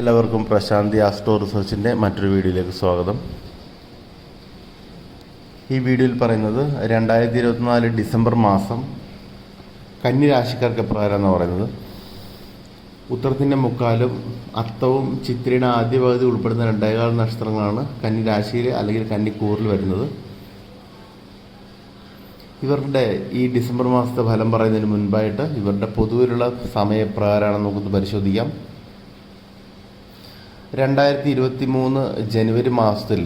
എല്ലാവർക്കും പ്രശാന്തി ആസ്ട്രോ റിസർച്ചിന്റെ മറ്റൊരു വീഡിയോയിലേക്ക് സ്വാഗതം. ഈ വീഡിയോയിൽ പറയുന്നത് രണ്ടായിരത്തി ഇരുപത്തിനാല് ഡിസംബർ മാസം കന്നി രാശിക്കാർക്ക് എപ്രകാരമെന്ന് പറയുന്നത്. ഉത്തരത്തിന്റെ മുക്കാലും അത്തവും ചിത്രയുടെ ആദ്യ പകുതി ഉൾപ്പെടുന്ന രണ്ടേകാൽ നക്ഷത്രങ്ങളാണ് കന്നി രാശിയിൽ അല്ലെങ്കിൽ കന്നിക്കൂറിൽ വരുന്നത്. ഇവരുടെ ഈ ഡിസംബർ മാസത്തെ ഫലം പറയുന്നതിന് മുൻപായിട്ട് ഇവരുടെ പൊതുവിലുള്ള സമയപ്രകാരമാണെന്ന് നമുക്കൊന്ന് പരിശോധിക്കാം. രണ്ടായിരത്തി ഇരുപത്തി മൂന്ന് ജനുവരി മാസത്തിൽ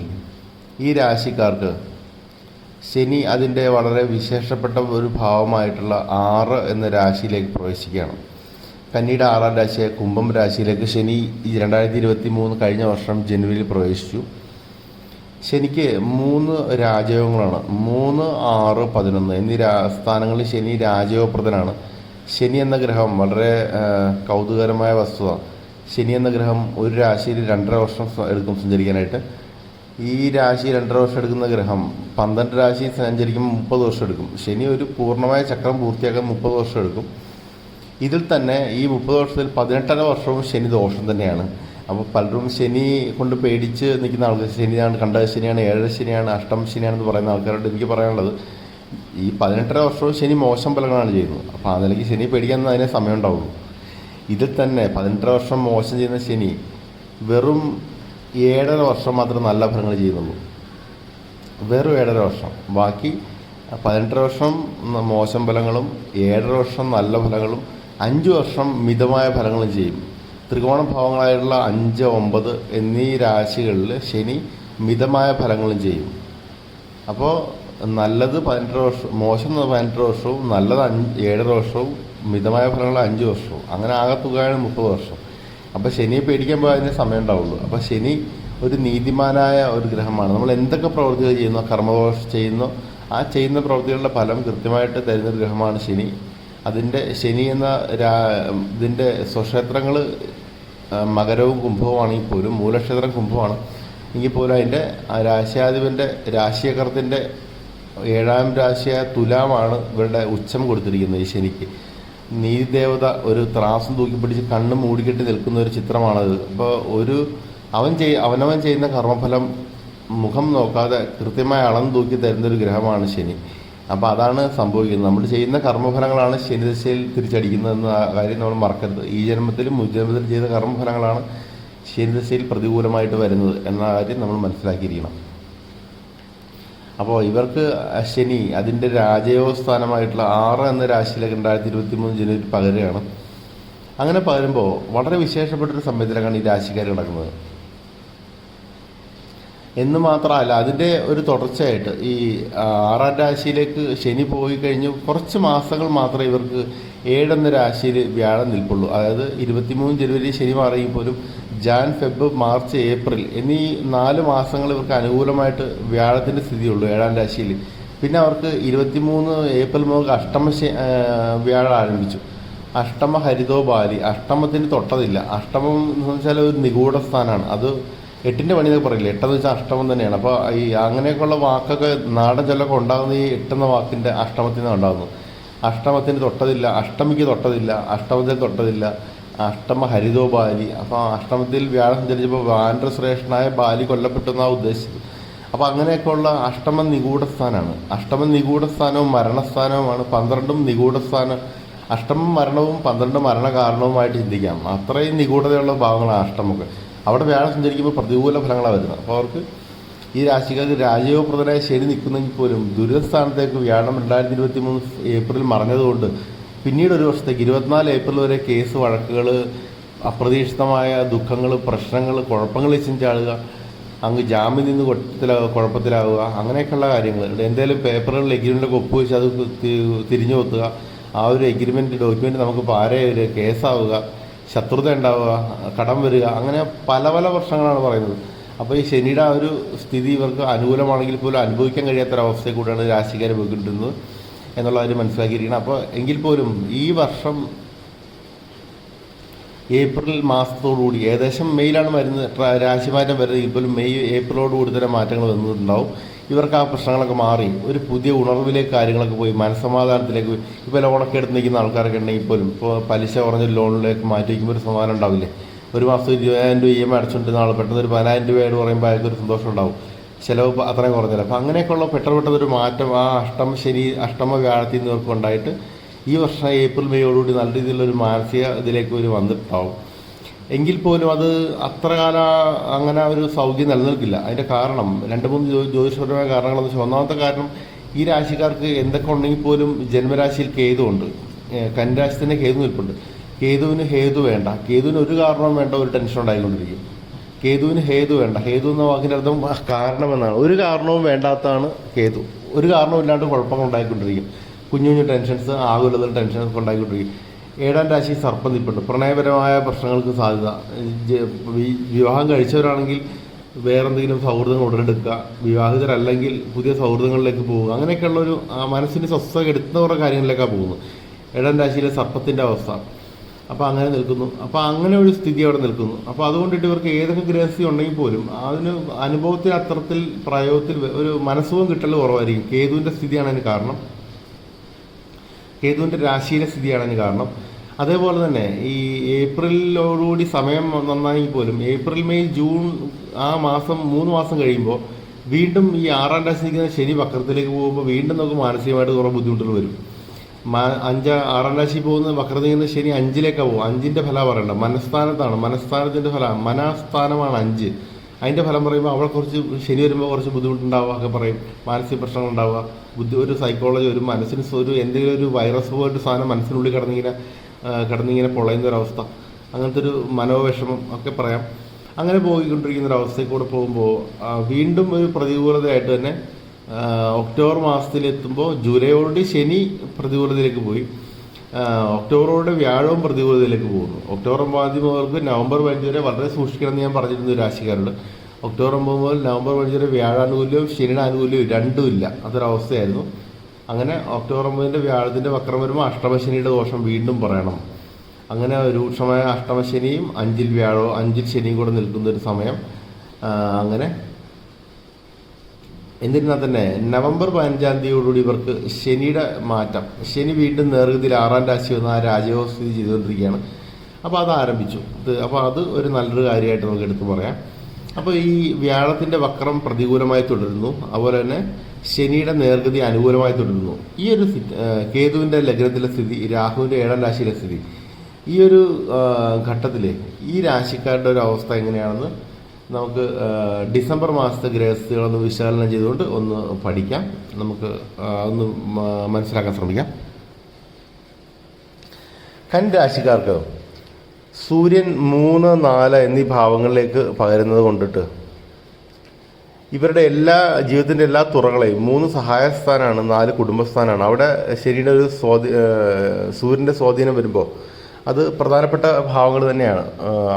ഈ രാശിക്കാർക്ക് ശനി അതിന്റെ വളരെ വിശേഷപ്പെട്ട ഒരു ഭാവമായിട്ടുള്ള ആറ് എന്ന രാശിയിലേക്ക് പ്രവേശിക്കുകയാണ്. കന്നിയുടെ ആറാം രാശിയായ കുംഭം രാശിയിലേക്ക് ശനി രണ്ടായിരത്തി ഇരുപത്തി മൂന്ന് കഴിഞ്ഞ വർഷം ജനുവരിയിൽ പ്രവേശിച്ചു. ശനിക്ക് മൂന്ന് രാജയോഗങ്ങളാണ്. മൂന്ന് ആറ് പതിനൊന്ന് എന്നീ രാ സ്ഥാനങ്ങളിൽ ശനി രാജയോഗപ്രദനാണ്. ശനി എന്ന ഗ്രഹം വളരെ കൗതുകരമായ വസ്തുത ശനി എന്ന ഗ്രഹം ഒരു രാശിയിൽ രണ്ടര വർഷം എടുക്കും സഞ്ചരിക്കാനായിട്ട്. ഈ രാശി രണ്ടര വർഷം എടുക്കുന്ന ഗ്രഹം പന്ത്രണ്ട് രാശി സഞ്ചരിക്കുമ്പോൾ മുപ്പത് വർഷം എടുക്കും. ശനി ഒരു പൂർണമായ ചക്രം പൂർത്തിയാക്കാൻ മുപ്പത് വർഷം എടുക്കും. ഇതിൽ തന്നെ ഈ മുപ്പത് വർഷത്തിൽ പതിനെട്ടര വർഷവും ശനി ദോഷം തന്നെയാണ്. അപ്പോൾ പലരും ശനി കൊണ്ട് പേടിച്ച് നിൽക്കുന്ന ആൾക്കാർ ശനിയാണ് കണ്ട ശനിയാണ് ഏഴര ശനിയാണ് അഷ്ടം ശനിയാണെന്ന് പറയുന്ന ആൾക്കാരോട് എനിക്ക് പറയാനുള്ളത്. ഈ പതിനെട്ടര വർഷവും ശനി മോശം ഫലങ്ങളാണ് ചെയ്യുന്നത്. അപ്പോൾ ആ നിലയ്ക്ക് ശനി പേടിക്കാൻ അതിനെ സമയം ഉണ്ടാവുള്ളൂ ഇതിൽ തന്നെ പതിനെട്ടര വർഷം മോശം ചെയ്യുന്ന ശനി വെറും ഏഴര വർഷം മാത്രം നല്ല ഫലങ്ങൾ ചെയ്യുന്നുള്ളൂ. വെറും ഏഴര വർഷം. ബാക്കി പതിനെട്ടര വർഷം മോശം ഫലങ്ങളും ഏഴര വർഷം നല്ല ഫലങ്ങളും അഞ്ച് വർഷം മിതമായ ഫലങ്ങളും ചെയ്യും. ത്രികോണ ഭാവങ്ങളായിട്ടുള്ള അഞ്ച് ഒമ്പത് എന്നീ രാശികളിൽ ശനി മിതമായ ഫലങ്ങളും ചെയ്യും. അപ്പോൾ നല്ലത് പതിനെട്ടര വർഷം മോശം പതിനെട്ടര വർഷവും നല്ലത് അഞ്ച് ഏഴര വർഷവും മിതമായ ഫലങ്ങൾ അഞ്ച് വർഷവും. അങ്ങനെ ആകെ തുകയാണ് മുപ്പത് വർഷം. അപ്പോൾ ശനിയെ പേടിക്കാൻ അതിന് സമയം ഉണ്ടാവുള്ളൂ. അപ്പോൾ ശനി ഒരു നീതിമാനായ ഒരു ഗ്രഹമാണ്. നമ്മൾ എന്തൊക്കെ പ്രവൃത്തികൾ ചെയ്യുന്നോ കർമ്മദോഷം ചെയ്യുന്നോ ആ ചെയ്യുന്ന പ്രവൃത്തികളുടെ ഫലം കൃത്യമായിട്ട് തരുന്ന ഒരു ഗ്രഹമാണ് ശനി. അതിന്റെ ശനി എന്ന രാ ഇതിന്റെ സ്വക്ഷേത്രങ്ങൾ മകരവും കുംഭവുമാണെങ്കിൽ പോലും മൂലക്ഷേത്രം കുംഭമാണ്. എങ്കിൽ പോലും അതിന്റെ രാശിയാധിപന്റെ രാശിയകർത്തിന്റെ ഏഴാം രാശിയായ തുലാമാണ് ഇവരുടെ ഉച്ചം കൊടുത്തിരിക്കുന്നത് ഈ ശനിക്ക്. നീതിദേവത ഒരു ത്രാസം തൂക്കി പിടിച്ച് കണ്ണ് മൂടിക്കെട്ടി നിൽക്കുന്ന ഒരു ചിത്രമാണത്. അപ്പോൾ ഒരു അവൻ ചെയ് അവനവൻ ചെയ്യുന്ന കർമ്മഫലം മുഖം നോക്കാതെ കൃത്യമായി അളന്ന് തൂക്കി തരുന്ന ഒരു ഗ്രഹമാണ് ശനി. അപ്പോൾ അതാണ് സംഭവിക്കുന്നത്. നമ്മൾ ചെയ്യുന്ന കർമ്മഫലങ്ങളാണ് ശനി ദശയിൽ തിരിച്ചടിക്കുന്നതെന്ന കാര്യം നമ്മൾ മറക്കരുത്. ഈ ജന്മത്തിലും മുജന്മത്തിലും ചെയ്ത കർമ്മഫലങ്ങളാണ് ശനി ദശയിൽ പ്രതികൂലമായിട്ട് വരുന്നത് എന്ന കാര്യം നമ്മൾ മനസ്സിലാക്കിയിരിക്കണം. അപ്പോൾ ഇവർക്ക് ശനി അതിന്റെ രാജയോഗ സ്ഥാനമായിട്ടുള്ള ആറ് എന്ന രാശിയിലേക്ക് രണ്ടായിരത്തി ഇരുപത്തി മൂന്ന് ജനുവരി പകരുകയാണ്. അങ്ങനെ പകരുമ്പോൾ വളരെ വിശേഷപ്പെട്ടൊരു സമയത്തിലേക്കാണ് ഈ രാശിക്കാർ കിടക്കുന്നത് എന്ന് മാത്രമല്ല അതിന്റെ ഒരു തുടർച്ചയായിട്ട് ഈ ആറാം രാശിയിലേക്ക് ശനി പോയി കഴിഞ്ഞ് കുറച്ച് മാസങ്ങൾ മാത്രമേ ഇവർക്ക് ഏഴെന്ന രാശിയിൽ വ്യാഴം നിൽപ്പുള്ളൂ. അതായത് ഇരുപത്തിമൂന്ന് ജനുവരി ശനി മാറിയെങ്കിൽ പോലും ജാൻ ഫെബ് മാർച്ച് ഏപ്രിൽ എന്നീ നാല് മാസങ്ങൾ ഇവർക്ക് അനുകൂലമായിട്ട് വ്യാഴത്തിന്റെ സ്ഥിതിയുള്ളൂ ഏഴാം രാശിയിൽ. പിന്നെ അവർക്ക് ഇരുപത്തിമൂന്ന് ഏപ്രിൽ മുതൽ അഷ്ടമ വ്യാഴം ആരംഭിച്ചു. അഷ്ടമ ഹരിതോ ബാലി അഷ്ടമത്തിന് തൊട്ടതില്ല. അഷ്ടമം എന്ന് വെച്ചാൽ ഒരു നിഗൂഢ സ്ഥാനമാണ്. അത് എട്ടിന്റെ പണി എന്നൊക്കെ പറയില്ല? എട്ടെന്ന് വെച്ചാൽ അഷ്ടമം തന്നെയാണ്. അപ്പോൾ ഈ അങ്ങനെയൊക്കെയുള്ള വാക്കൊക്കെ നാടൻ ചൊല്ലൊക്കെ ഉണ്ടാകുന്ന ഈ എട്ടെന്ന വാക്കിന്റെ അഷ്ടമത്തിൽ നിന്നാണ് ഉണ്ടാകുന്നത്. അഷ്ടമത്തിന് തൊട്ടതില്ല അഷ്ടമിക്ക് തൊട്ടതില്ല അഷ്ടമത്തിൽ തൊട്ടതില്ല അഷ്ടമ ഹരിതോ ബാലി. അപ്പോൾ അഷ്ടമത്തിൽ വ്യാഴം സഞ്ചരിച്ചപ്പോൾ വാനരശ്രേഷ്ഠനായ ബാലി കൊല്ലപ്പെട്ടു എന്നാണ് ഉദ്ദേശിച്ചത്. അപ്പോൾ അങ്ങനെയൊക്കെയുള്ള അഷ്ടമ നിഗൂഢസ്ഥാനമാണ് അഷ്ടമ നിഗൂഢസ്ഥാനവും മരണസ്ഥാനവുമാണ് പന്ത്രണ്ടും നിഗൂഢസ്ഥാനം അഷ്ടമം മരണവും പന്ത്രണ്ട് മരണ കാരണവുമായിട്ട് ചിന്തിക്കാം. അത്രയും നിഗൂഢതയുള്ള ഭാഗങ്ങളാണ് അഷ്ടമൊക്കെ. അവിടെ വ്യാഴം സഞ്ചരിക്കുമ്പോൾ പ്രതികൂല ഫലങ്ങളാണ് വരുന്നത്. അപ്പോൾ അവർക്ക് ഈ രാശിക്കാർക്ക് രാജയോഗപ്രദനായ ശരി നിൽക്കുന്നെങ്കിൽ പോലും ദുരിതസ്ഥാനത്തേക്ക് വ്യാഴം രണ്ടായിരത്തി ഇരുപത്തി മൂന്ന് ഏപ്രിൽ മറഞ്ഞതുകൊണ്ട് പിന്നീട് ഒരു വർഷത്തേക്ക് ഇരുപത്തിനാല് ഏപ്രിൽ വരെ കേസ് വഴക്കുകൾ അപ്രതീക്ഷിതമായ ദുഃഖങ്ങൾ പ്രശ്നങ്ങൾ കുഴപ്പങ്ങൾ ചിന്തിച്ചാളുക അങ്ങ് ജാമ്യം നിന്ന് കുഴപ്പത്തിലാവുക അങ്ങനെയൊക്കെയുള്ള കാര്യങ്ങൾ. എന്തെങ്കിലും പേപ്പറുകളിൽ എഗ്രിമെന്റൊക്കെ ഒപ്പുവെച്ച് അത് തിരിഞ്ഞു കൊത്തുക ആ ഒരു എഗ്രിമെന്റ് ഡോക്യുമെന്റ് നമുക്ക് പാര കേസാവുക ശത്രുത ഉണ്ടാവുക കടം വരിക അങ്ങനെ പല പല പ്രശ്നങ്ങളാണ് പറയുന്നത്. അപ്പോൾ ഈ ശനിയുടെ ആ ഒരു സ്ഥിതി ഇവർക്ക് അനുകൂലമാണെങ്കിൽ പോലും അനുഭവിക്കാൻ കഴിയാത്തൊരവസ്ഥയിൽ കൂടെയാണ് രാശിക്കാർ പോയിക്കൊണ്ടിരുന്നത്. എന്നുള്ള കാര്യം മനസ്സിലാക്കിയിരിക്കണം. അപ്പോൾ എങ്കിൽ പോലും ഈ വർഷം ഏപ്രിൽ മാസത്തോടുകൂടി ഏകദേശം മെയ്യിലാണ് വരുന്ന രാശിമാറ്റം വരുന്നത്. ഇപ്പോഴും മെയ് ഏപ്രിലോടുകൂടി തന്നെ മാറ്റങ്ങൾ വന്നിട്ടുണ്ടാവും. ഇവർക്ക് ആ പ്രശ്നങ്ങളൊക്കെ മാറി. ഒരു പുതിയ ഉണർവിലേക്ക് കാര്യങ്ങളൊക്കെ പോയി. മനസ്സമാധാനത്തിലേക്ക് ഇപ്പോൾ ലോണൊക്കെ എടുത്ത് നിൽക്കുന്ന ആൾക്കാരൊക്കെ ഉണ്ടെങ്കിൽ പോലും ഇപ്പോൾ പലിശ കുറഞ്ഞ ലോണിലേക്ക് മാറ്റി വയ്ക്കുമ്പോൾ ഒരു സമാധാനം ഉണ്ടാവില്ലേ? ഒരു മാസം ഇരുപതിനായിരം രൂപ ഇ എം ഐ അടച്ചുകൊണ്ടിരുന്ന ആൾ പെട്ടെന്ന് ഒരു പതിനായിരം രൂപയായിട്ട് പറയുമ്പോൾ അയാൾക്ക് ഒരു സന്തോഷം ഉണ്ടാവും. ചിലവ് അത്രയും കുറഞ്ഞില്ല. അപ്പം അങ്ങനെയൊക്കെയുള്ള പെട്ടെന്ന് പെട്ടെന്ന് ഒരു മാറ്റം ആ അഷ്ടമ ശനി അഷ്ടമ വ്യാഴത്തിൽ നിന്നവർക്ക് ഉണ്ടായിട്ട് ഈ വർഷം ഏപ്രിൽ മെയ്യോടുകൂടി നല്ല രീതിയിലുള്ളൊരു മാനസിക ഇതിലേക്ക് ഒരു വന്നിട്ടുണ്ടാവും എങ്കിൽ പോലും അത് അത്ര കാല അങ്ങനെ ഒരു സൗഖ്യം നിലനിൽക്കില്ല. അതിന്റെ കാരണം രണ്ട് മൂന്ന് ജ്യോ- ജ്യോതിഷപരമായ കാരണങ്ങളെന്ന് വെച്ചാൽ ഒന്നാമത്തെ കാരണം ഈ രാശിക്കാർക്ക് എന്തൊക്കെ ഉണ്ടെങ്കിൽ പോലും ജന്മരാശിയിൽ കേതുണ്ട് കന്നിരാശി തന്നെ കേതു നിൽപ്പുണ്ട്. കേതുവിന് ഹേതു വേണ്ട. കേതുവിന് ഒരു കാരണവും വേണ്ട ഒരു ടെൻഷൻ ഉണ്ടായിക്കൊണ്ടിരിക്കും. കേതുവിന് ഹേതു വേണ്ട. ഹേതു എന്ന വാക്കിന്റെ അർത്ഥം കാരണമെന്നാണ്. ഒരു കാരണവും വേണ്ടാത്തതാണ് കേതു. ഒരു കാരണവും ഇല്ലാണ്ട് കുഴപ്പങ്ങൾ ഉണ്ടായിക്കൊണ്ടിരിക്കും. കുഞ്ഞു കുഞ്ഞു ടെൻഷൻസ് ആകുലത ടെൻഷൻസ് ഉണ്ടായിക്കൊണ്ടിരിക്കും. ഏഴാം രാശി സർപ്പം നിൽപ്പുണ്ട്. പ്രണയപരമായ പ്രശ്നങ്ങൾക്ക് സാധ്യത. വിവാഹം കഴിച്ചവരാണെങ്കിൽ വേറെന്തെങ്കിലും സൗഹൃദങ്ങൾ ഉടലെടുക്കുക. വിവാഹിതരല്ലെങ്കിൽ പുതിയ സൗഹൃദങ്ങളിലേക്ക് പോവുക അങ്ങനെയൊക്കെയുള്ളൊരു ഒരു മനസ്സിന് സ്വസ്ഥത കെടുത്തുന്ന കുറേ കാര്യങ്ങളിലേക്കാണ് പോകുന്നത്. ഏഴാം രാശിയിലെ സർപ്പത്തിന്റെ അവസ്ഥ. അപ്പോൾ അങ്ങനെ നിൽക്കുന്നു. അപ്പോൾ അങ്ങനെ ഒരു സ്ഥിതി അവിടെ നിൽക്കുന്നു. അപ്പോൾ അതുകൊണ്ടിട്ട് ഇവർക്ക് ഏതൊക്കെ ഗ്രഹസ്ഥി ഉണ്ടെങ്കിൽ പോലും അതിന് അനുഭവത്തിൽ അത്തരത്തിൽ പ്രയോഗത്തിൽ ഒരു മനസ്സുഖം കിട്ടൽ കുറവായിരിക്കും. കേതുവിന്റെ സ്ഥിതിയാണ് അതിന് കാരണം. കേതുവിന്റെ രാശിയിലെ സ്ഥിതിയാണ് അതിന് കാരണം. അതേപോലെ തന്നെ ഈ ഏപ്രിലോടുകൂടി സമയം നന്നായി പോലും ഏപ്രിൽ മെയ് ജൂൺ ആ മാസം മൂന്ന് മാസം കഴിയുമ്പോൾ വീണ്ടും ഈ ആറാം രാശി നിൽക്കുന്ന ശനി വക്രത്തിലേക്ക് പോകുമ്പോൾ വീണ്ടും നമുക്ക് മാനസികമായിട്ട് കുറേ ബുദ്ധിമുട്ടുകൾ വരും. അഞ്ച ആറാം രാശി പോകുന്ന വക്രതീന്ന് ശനി അഞ്ചിലേക്കാണ് പോകും. അഞ്ചിന്റെ ഫലം പറയണ്ട. മനസ്ഥാനത്താണ്. മനസ്ഥാനത്തിന്റെ ഫലം. മനസ്ഥാനമാണ് അഞ്ച്. അതിന്റെ ഫലം പറയുമ്പോൾ അവളെ കുറച്ച് ശനി വരുമ്പോൾ കുറച്ച് ബുദ്ധിമുട്ടുണ്ടാവുക ഒക്കെ പറയും. മാനസിക പ്രശ്നങ്ങൾ ഉണ്ടാവുക ബുദ്ധി ഒരു സൈക്കോളജി ഒരു മനസ്സിന് ഒരു എന്തെങ്കിലും ഒരു വൈറസ് പോലൊരു സാധനം മനസ്സിനുള്ളിൽ കിടന്നിങ്ങനെ കടന്നിങ്ങനെ പൊളയുന്ന ഒരവസ്ഥ അങ്ങനത്തെ ഒരു മനോവിഷമം ഒക്കെ പറയാം. അങ്ങനെ പോയിക്കൊണ്ടിരിക്കുന്ന ഒരു അവസ്ഥയിൽ കൂടെ പോകുമ്പോൾ വീണ്ടും ഒരു പ്രതികൂലതയായിട്ട് തന്നെ ഒക്ടോബർ മാസത്തിലെത്തുമ്പോൾ ജൂലൈയോടുകൂടി ശനി പ്രതികൂലത്തിലേക്ക് പോയി. ഒക്ടോബറോടെ വ്യാഴവും പ്രതികൂലത്തിലേക്ക് പോകുന്നു. ഒക്ടോബർ ഒമ്പതാം മുതൽക്ക് നവംബർ പതിനഞ്ച് വരെ വളരെ സൂക്ഷിക്കണം എന്ന് ഞാൻ പറഞ്ഞിരുന്നു രാശിക്കാരോട് ഒക്ടോബർ ഒമ്പത് മുതൽ നവംബർ പതിനഞ്ച് വരെ വ്യാഴാനുകൂല്യവും ശനിയുടെ ആനുകൂല്യവും രണ്ടും ഇല്ല. അതൊരവസ്ഥയായിരുന്നു. അങ്ങനെ ഒക്ടോബർ ഒമ്പതിന്റെ വ്യാഴത്തിന്റെ വക്രം വരുമ്പോൾ അഷ്ടമശനിയുടെ ദോഷം വീണ്ടും പറയണം. അങ്ങനെ രൂക്ഷമായ അഷ്ടമശനിയും അഞ്ചിൽ വ്യാഴവും അഞ്ചിൽ ശനിയും കൂടെ നിൽക്കുന്ന ഒരു സമയം. അങ്ങനെ എന്നിരുന്നാൽ തന്നെ നവംബർ പതിനഞ്ചാം തീയതിയോടുകൂടി ഇവർക്ക് ശനിയുടെ മാറ്റം. ശനി വീണ്ടും നേർഗതിയിൽ ആറാം രാശി വന്ന രാജയോഗ സ്ഥിതി ചെയ്തുകൊണ്ടിരിക്കുകയാണ്. അപ്പോൾ അത് ആരംഭിച്ചു. അപ്പോൾ അത് ഒരു നല്ലൊരു കാര്യമായിട്ട് നമുക്ക് എടുത്തു പറയാം. അപ്പോൾ ഈ വ്യാഴത്തിന്റെ വക്രം പ്രതികൂലമായി തുടരുന്നു. അതുപോലെ തന്നെ ശനിയുടെ നേർഗതി അനുകൂലമായി തുടരുന്നു. ഈ ഒരു കേതുവിന്റെ ലഗ്നത്തിലെ സ്ഥിതി രാഹുവിന്റെ ഏഴാം രാശിയിലെ സ്ഥിതി ഈ ഒരു ഘട്ടത്തിൽ ഈ രാശിക്കാരുടെ ഒരു അവസ്ഥ എങ്ങനെയാണെന്ന് നമുക്ക് ഡിസംബർ മാസത്തെ ഗ്രഹസ്ഥികളൊന്ന് വിശകലനം ചെയ്തുകൊണ്ട് ഒന്ന് പഠിക്കാം. നമുക്ക് ഒന്ന് മനസ്സിലാക്കാൻ ശ്രമിക്കാം. കൻരാശിക്കാർക്ക് സൂര്യൻ മൂന്ന് നാല് എന്നീ ഭാവങ്ങളിലേക്ക് പകരുന്നത് കൊണ്ടിട്ട് ഇവരുടെ എല്ലാ ജീവിതത്തിന്റെ എല്ലാ തുറകളെയും മൂന്ന് സഹായസ്ഥാനാണ് നാല് കുടുംബസ്ഥാനാണ്. അവിടെ ശരിയുടെ ഒരു സ്വാധീ സൂര്യന്റെ സ്വാധീനം വരുമ്പോൾ അത് പ്രധാനപ്പെട്ട ഭാവങ്ങൾ തന്നെയാണ്.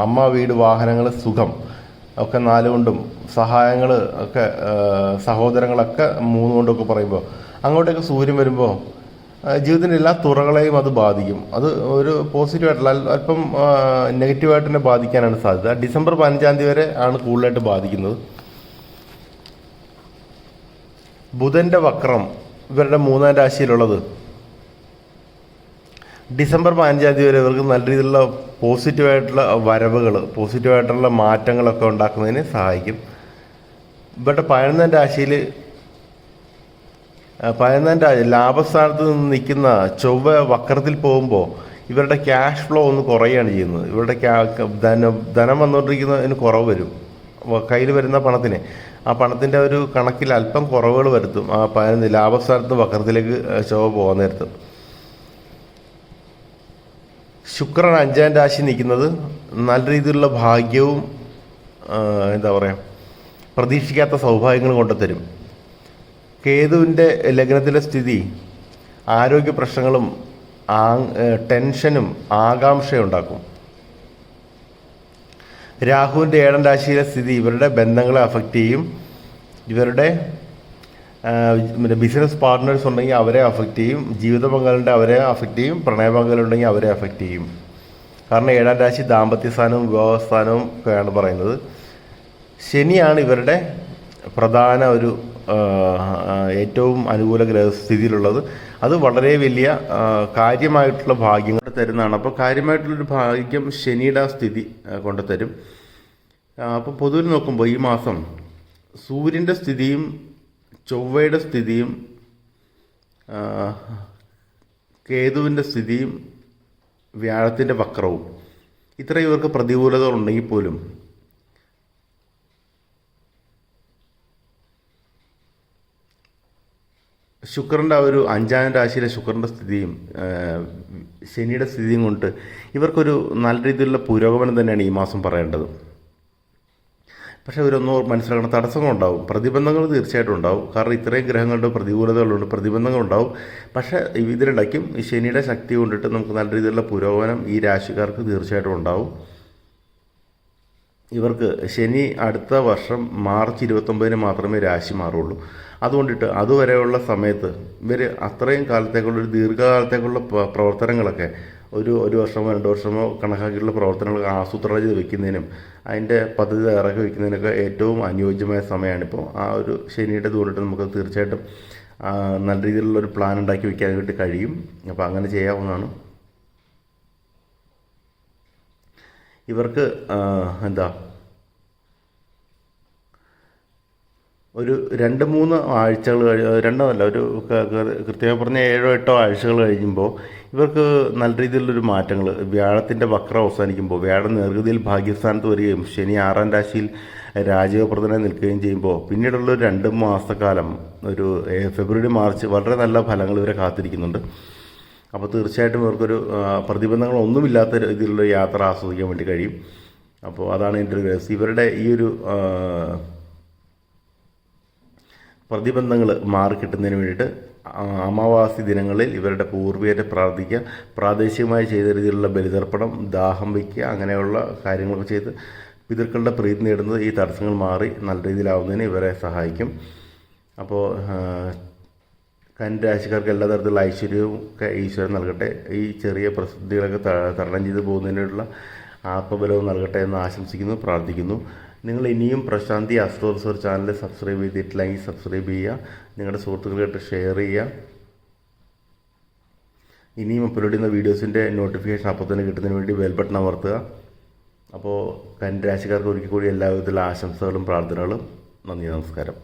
അമ്മ വീട് വാഹനങ്ങൾ സുഖം. ഒക്കെ നാല് കൊണ്ടും സഹായങ്ങൾ ഒക്കെ സഹോദരങ്ങളൊക്കെ മൂന്ന് കൊണ്ടൊക്കെ പറയുമ്പോൾ അങ്ങോട്ടേക്ക് സൂര്യൻ വരുമ്പോൾ ജീവിതത്തിന്റെ എല്ലാ തുറകളെയും അത് ബാധിക്കും. അത് ഒരു പോസിറ്റീവായിട്ടുള്ള അല്പം നെഗറ്റീവായിട്ട് തന്നെ ബാധിക്കാനാണ് സാധ്യത. ഡിസംബർ പതിനഞ്ചാം തീയതി വരെ ആണ് കൂടുതലായിട്ട് ബാധിക്കുന്നത്. ബുധന്റെ വക്രം ഇവരുടെ മൂന്നാം രാശിയിലുള്ളത്. ഡിസംബർ പതിനഞ്ചാം തീയതി വരെ ഇവർക്ക് നല്ല രീതിയിലുള്ള പോസിറ്റീവായിട്ടുള്ള വരവുകൾ പോസിറ്റീവായിട്ടുള്ള മാറ്റങ്ങളൊക്കെ ഉണ്ടാക്കുന്നതിന് സഹായിക്കും. ഇവരുടെ പതിനൊന്നാം രാശിയിൽ പതിനൊന്നാം രാശി ലാഭസ്ഥാനത്ത് നിന്ന് നിൽക്കുന്ന ചൊവ്വ വക്രത്തിൽ പോകുമ്പോൾ ഇവരുടെ ക്യാഷ് ഫ്ലോ ഒന്ന് കുറയുകയാണ് ചെയ്യുന്നത്. ഇവരുടെ ധനം ധനം വന്നുകൊണ്ടിരിക്കുന്നതിന് കുറവ് വരും. കയ്യിൽ വരുന്ന പണത്തിന്. ആ പണത്തിന്റെ ഒരു കണക്കിൽ അല്പം കുറവുകൾ വരുത്തും. ആ പതിനൊന്ന് ലാഭസ്ഥാനത്ത് വക്രത്തിലേക്ക് ചൊവ്വ പോകാൻ നേരത്ത്. ശുക്രൻ അഞ്ചാം രാശി നിൽക്കുന്നത് നല്ല രീതിയിലുള്ള ഭാഗ്യവും എന്താ പറയുക പ്രതീക്ഷിക്കാത്ത സൗഭാഗ്യങ്ങൾ കൊണ്ടുതരും. കേതുവിന്റെ ലഗ്നത്തിലെ സ്ഥിതി ആരോഗ്യ പ്രശ്നങ്ങളും ആ ടെൻഷനും ആകാംക്ഷയും ഉണ്ടാക്കും രാഹുവിന്റെ ഏഴാം രാശിയിലെ സ്ഥിതി ഇവരുടെ ബന്ധങ്ങളെ അഫക്റ്റ് ചെയ്യും. ഇവരുടെ പിന്നെ ബിസിനസ് പാർട്ട്നേഴ്സ് ഉണ്ടെങ്കിൽ അവരെ അഫക്റ്റ് ചെയ്യും. ജീവിത പങ്കാളിന്റെ അവരെ അഫക്റ്റ് ചെയ്യും. പ്രണയ പങ്കാളിയുണ്ടെങ്കിൽ അവരെ അഫക്റ്റ് ചെയ്യും. കാരണം ഏഴാം രാശി ദാമ്പത്യ സ്ഥാനവും വിവാഹസ്ഥാനവും ഒക്കെയാണ് പറയുന്നത്. ശനിയാണ് ഇവരുടെ പ്രധാന ഒരു ഏറ്റവും അനുകൂല ഗ്രഹസ്ഥിതിയിലുള്ളത്. അത് വളരെ വലിയ കാര്യമായിട്ടുള്ള ഭാഗ്യം കൊണ്ട് തരുന്നതാണ്. അപ്പോൾ കാര്യമായിട്ടുള്ളൊരു ഭാഗ്യം ശനിയുടെ സ്ഥിതി കൊണ്ടുതരും അപ്പോൾ പൊതുവിൽ നോക്കുമ്പോൾ ഈ മാസം സൂര്യന്റെ സ്ഥിതിയും ചൊവ്വയുടെ സ്ഥിതിയും കേതുവിന്റെ സ്ഥിതിയും വ്യാഴത്തിന്റെ വക്രവും. ഇത്രയും ഇവർക്ക് പ്രതികൂലതകൾ ഉണ്ടെങ്കിൽ പോലും ശുക്രന്റെ ആ ഒരു അഞ്ചാം രാശിയിലെ ശുക്രന്റെ സ്ഥിതിയും ശനിയുടെ സ്ഥിതിയും കൊണ്ട് ഇവർക്കൊരു നല്ല രീതിയിലുള്ള പുരോഗമനം തന്നെയാണ് ഈ മാസം പറയേണ്ടത്. പക്ഷേ ഇവരൊന്നും മനസ്സിലാക്കണം തടസ്സങ്ങളുണ്ടാവും പ്രതിബന്ധങ്ങൾ തീർച്ചയായിട്ടും ഉണ്ടാവും. കാരണം ഇത്രയും ഗ്രഹങ്ങളുടെ പ്രതികൂലതകളുണ്ട് പ്രതിബന്ധങ്ങളുണ്ടാവും പക്ഷേ ഇതിനിടയ്ക്കും ഈ ശനിയുടെ ശക്തി കൊണ്ടിട്ട് നമുക്ക് നല്ല രീതിയിലുള്ള പുരോഗമനം ഈ രാശിക്കാർക്ക് തീർച്ചയായിട്ടും ഉണ്ടാവും. ഇവർക്ക് ശനി അടുത്ത വർഷം മാർച്ച് ഇരുപത്തൊമ്പതിന് മാത്രമേ രാശി മാറുള്ളൂ. അതുകൊണ്ടിട്ട് അതുവരെയുള്ള സമയത്ത് ഇവർ അത്രയും കാലത്തേക്കുള്ള ഒരു ദീർഘകാലത്തേക്കുള്ള പ്രവർത്തനങ്ങളൊക്കെ ഒരു ഒരു വർഷമോ രണ്ട് വർഷമോ കണക്കാക്കിയിട്ടുള്ള പ്രവർത്തനങ്ങൾ ആസൂത്രണം ചെയ്ത് വെക്കുന്നതിനും അതിന്റെ പദ്ധതി തയ്യാറാക്കി വെക്കുന്നതിനൊക്കെ ഏറ്റവും അനുയോജ്യമായ സമയമാണിപ്പോൾ. ആ ഒരു ശനിയുടെ ദൂരത്ത് നമുക്ക് തീർച്ചയായിട്ടും നല്ല രീതിയിലുള്ള ഒരു പ്ലാൻ ഉണ്ടാക്കി വെക്കാൻ വേണ്ടി കഴിയും. അപ്പോൾ അങ്ങനെ ചെയ്യാവുന്നതാണ്. ഇവർക്ക് എന്താ? ഒരു രണ്ട് മൂന്ന് ആഴ്ചകൾ കഴി രണ്ടോ അല്ല ഒരു കൃത്യമായി പറഞ്ഞ ഏഴോ എട്ടോ ആഴ്ചകൾ കഴിയുമ്പോൾ ഇവർക്ക് നല്ല രീതിയിലുള്ളൊരു മാറ്റങ്ങൾ വ്യാഴത്തിന്റെ വക്രം അവസാനിക്കുമ്പോൾ വ്യാഴം നേർഗതിയിൽ ഭാഗ്യസ്ഥാനത്ത് വരികയും ശനി ആറാം രാശിയിൽ രാജീവപ്രദനായി നിൽക്കുകയും ചെയ്യുമ്പോൾ പിന്നീടുള്ള രണ്ട് മാസക്കാലം ഒരു ഫെബ്രുവരി മാർച്ച് വളരെ നല്ല ഫലങ്ങൾ ഇവരെ കാത്തിരിക്കുന്നുണ്ട്. അപ്പോൾ തീർച്ചയായിട്ടും ഇവർക്കൊരു പ്രതിബന്ധങ്ങളൊന്നുമില്ലാത്ത രീതിയിലുള്ള യാത്ര ആസ്വദിക്കാൻ വേണ്ടി കഴിയും. അപ്പോൾ അതാണ് എന്റെ ഒരു ഇവരുടെ ഈ ഒരു പ്രതിബന്ധങ്ങൾ മാറിക്കിട്ടുന്നതിന് വേണ്ടിയിട്ട് അമാവാസി ദിനങ്ങളിൽ ഇവരുടെ പൂർവികരെ പ്രാർത്ഥിക്കുക പ്രാദേശികമായി ചെയ്ത രീതിയിലുള്ള ബലിതർപ്പണം ദാഹം വയ്ക്കുക അങ്ങനെയുള്ള കാര്യങ്ങളൊക്കെ ചെയ്ത് പിതൃക്കളുടെ പ്രീതി നേടുന്നത് ഈ തടസ്സങ്ങൾ മാറി നല്ല രീതിയിലാവുന്നതിന് ഇവരെ സഹായിക്കും. അപ്പോൾ കന്യരാശിക്കാർക്ക് എല്ലാ തരത്തിലുള്ള ഐശ്വര്യവും ഒക്കെ ഈശ്വരൻ നൽകട്ടെ. ഈ ചെറിയ പ്രസിദ്ധികളൊക്കെ തരണം ചെയ്തു പോകുന്നതിനുള്ള ആത്മബലവും നൽകട്ടെ എന്ന് ആശംസിക്കുന്നു പ്രാർത്ഥിക്കുന്നു. നിങ്ങൾ ഇനിയും Prashanti astro research channel subscribe ചെയ്തിട്ടില്ലെങ്കിൽ സബ്സ്ക്രൈബ് ചെയ്യുക. നിങ്ങളുടെ സുഹൃത്തുക്കളായിട്ട് ഷെയർ ചെയ്യുക. ഇനിയും അപ്ലോഡ് ചെയ്യുന്ന വീഡിയോസിന്റെ നോട്ടിഫിക്കേഷൻ അപ്പോൾ തന്നെ കിട്ടുന്നതിന് വേണ്ടി ബെൽ ബട്ടൺ അമർത്തുക. അപ്പോൾ കന്യരാശിക്കാർക്ക് ഒരിക്കൽ കൂടി എല്ലാവിധത്തിലുള്ള ആശംസകളും പ്രാർത്ഥനകളും. നന്ദി നമസ്കാരം.